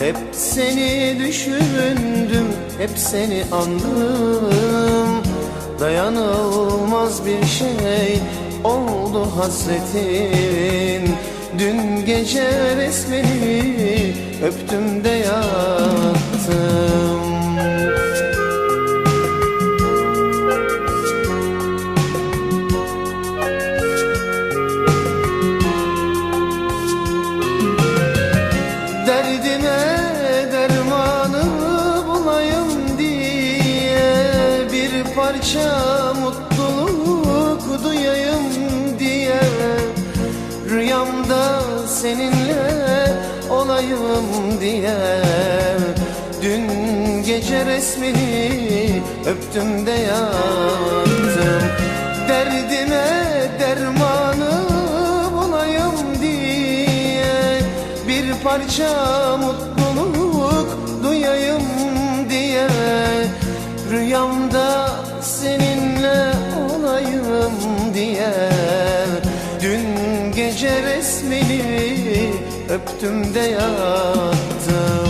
Hep seni düşündüm, hep seni andım. Dayanılmaz bir şey oldu hasretin. Dün gece resmini öptüm de yattım diye Dün gece resmini öptüm de yattım. Derdime dermanı bulayım diye Bir parça mutluluk duyayım diye. Rüyamda seninle olayım diye öptüm de yattım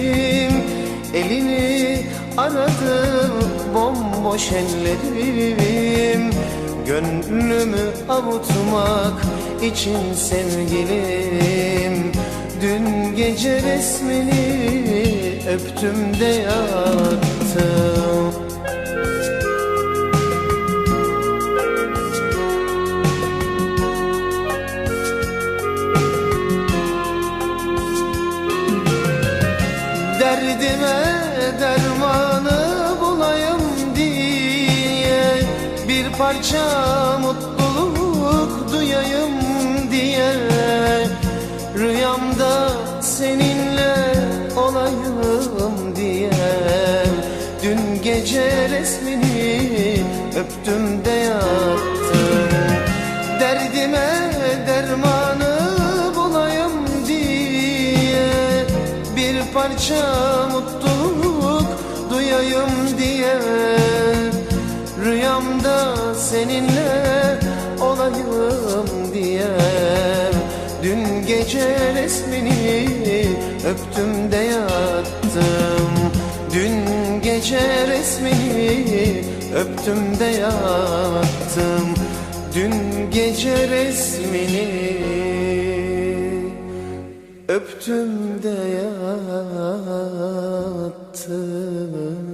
Elini aradım bomboş ellerim. Gönlümü avutmak için sevgilim. Dün gece resmini öptüm de yattım dermanı bulayım diye Bir parça mutluluk duyayım diye. Rüyamda seninle olayım diye. Dün gece resmini öptüm de yattım. Derdime dermanı bulayım diye bir parça seninle olayım diye. Dün gece resmini öptüm de yattım. Dün gece resmini öptüm de yattım. Dün gece resmini öptüm de yattım